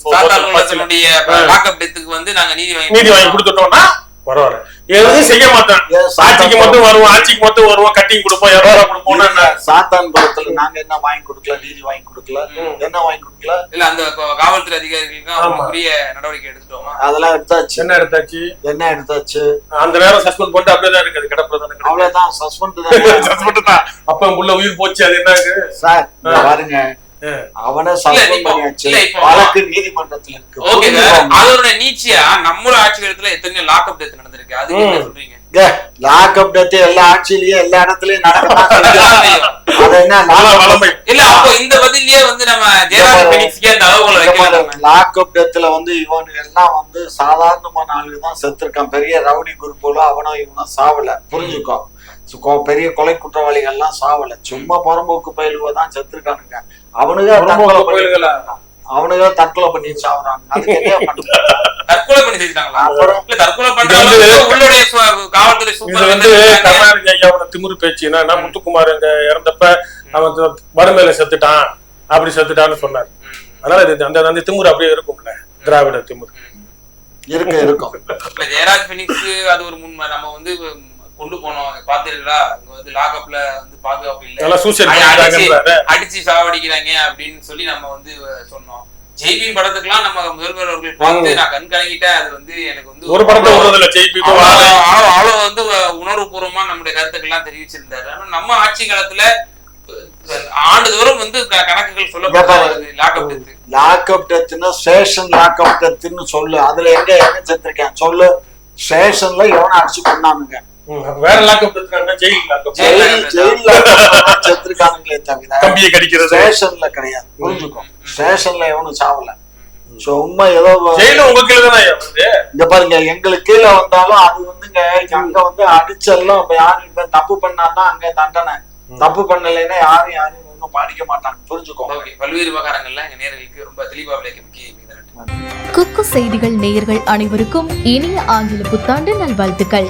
லாக்அப் டெத்துக்கு வந்து நாங்க நீதி வாங்கி நீதி வாங்கி கொடுத்துட்டோம்னா பரவாயில்ல. எதுவும் செய்ய மாட்டேன் ஆட்சிக்கு மட்டும் வருவோம். ஆட்சிக்கு மட்டும் வருவோம். கட்டிங் கொடுப்போம். கொடுப்போம்னா என்ன? சாத்தான் குளத்துல நாங்க என்ன வாங்கி கொடுக்கல நீதி வாங்கி கொடுக்கல? என்ன வாங்கி கொடுக்கல? இல்ல அந்த காவல்துறை அதிகாரிகளுக்கு உரிய நடவடிக்கை எடுத்துட்டோமா? அதெல்லாம் எடுத்தாச்சு. என்ன எடுத்தாச்சு? என்ன எடுத்தாச்சு? அந்த நேரம் சஸ்பெண்ட் பண்ணிட்டு அப்படியே தான் இருக்குது. கிடப்புறது அவ்வளவுதான். சஸ்பெண்ட் தான்? சஸ்பெண்ட் தான். அப்ப உள்ள உயிர் போச்சு. அது என்ன? சார் இங்க பாருங்க. அவனை வழக்கு நீதிமன்றத்துல இருக்கு. ஓகே சார் புரிஞ்சுக்கோங்க. அதோட நீச்சியா நம்மளோட ஆட்சி எத்தனை லாக்அப் டெத் நடந்திருக்கு. அது என்ன சொல்றீங்க? லாக்அப் டெத் எல்லா ஆட்சியிலயும் எல்லா இடத்துலயும் லாக்அப் டெத்ல வந்து இவனுங்க எல்லாம் வந்து சாதாரணமான ஆளுங்க தான் செத்துருக்கான். பெரிய ரவுடி குரூப்புல அவனும் இவனும் சாவல. புரிஞ்சுக்கோ. சு- கொ- பெரிய கொலை குற்றவாளிகள் எல்லாம் சாவல. சும்மா புறம்போக்கு பயிலுவ தான் செத்துருக்கானுங்க. அவனுங்க? பண்ணி அவனுங்க தற்கொலை பண்ணி சாவுறாங்க? தற்கொலை பண்ணி இல்ல தற்கொலை ஐயாவோட திமிரு பேச்சு என்னன்னா முத்துக்குமார் இங்க இறந்தப்ப அவன் வறுமையில செத்துட்டான் அப்படி செத்துட்டான்னு சொன்னார். அதனால இது அந்த அந்த திமிரு அப்படியே இருக்கும்ல திராவிட திமிரு. இருக்க இருக்கும் இல்ல ஜெயராஜ் பினிக்ஸ் அது ஒரு முன்மை நம்ம வந்து கொண்டு போனோம். பாத்தீங்களா இங்க வந்து லாக்அப்ல வந்து பாதுகாப்பு இல்ல. அடிச்சு அடிச்சு சாவடிக்கிறாங்க அப்படின்னு சொல்லி நம்ம வந்து சொன்னோம். ஜெய்பி படத்துக்குலாம் நம்ம முதல்வர் அவர்கள் பார்த்து நான் கண் கலங்கிட்டேன். அது வந்து எனக்கு வந்து ஒரு படத்தை அவ்வளவு வந்து உணர்வுபூர்வமா நம்முடைய கருத்துக்கள்லாம் தெரிவிச்சிருந்தாரு. ஆனா நம்ம ஆட்சி காலத்துல ஆண்டுதோறும் வந்து க- கணக்குகள் சொல்லப்படுது லாக்அப் டெத்து லாக்அப் டெத்னா ஸ்டேஷன் லாக்அப் டெத்னு சொல்லு. அதுல எங்க எவன் செத்துருக்கேன் சொல்லு ஸ்டேஷன்ல எவனை அடிச்சு கொண்டானுங்க ம், வேற லாக்கப் எடுத்துக்காங்க ஜெயில் லாக்கப் ஜெயில் ஜெயில் ஜெயில செத்துருக்கானுங்களே தவிர கம்பியை கடிக்கிறது. ஸ்டேஷன்ல கிடையாது. புரிஞ்சுக்கோ. ஸ்டேஷன்ல எவனும் சாவல. சும்மா ஏதோ ஜெயில உங்க கீழ தானே ஐயா வருது இங்க பாருங்க எங்களுக்கு கீழே வந்தாலும் அது வந்துங்க அங்க வந்து அடிச்செல்லாம் இப்ப யாரும் தப்பு பண்ணாதான் அங்க தண்டனை. தப்பு பண்ணலைன்னா யாரும் யாரும் ஒன்றும் பாதிக்க மாட்டாங்க. புரிஞ்சுக்கோ. ஓகே பல்வேறு விவகாரங்கள்ல எங்க நேர்களுக்கு ரொம்ப தெளிவா விளக்கி குக்கு செய்திகள் நேயர்கள் அனைவருக்கும் இனிய ஆங்கில புத்தாண்டு நல்வாழ்த்துக்கள்.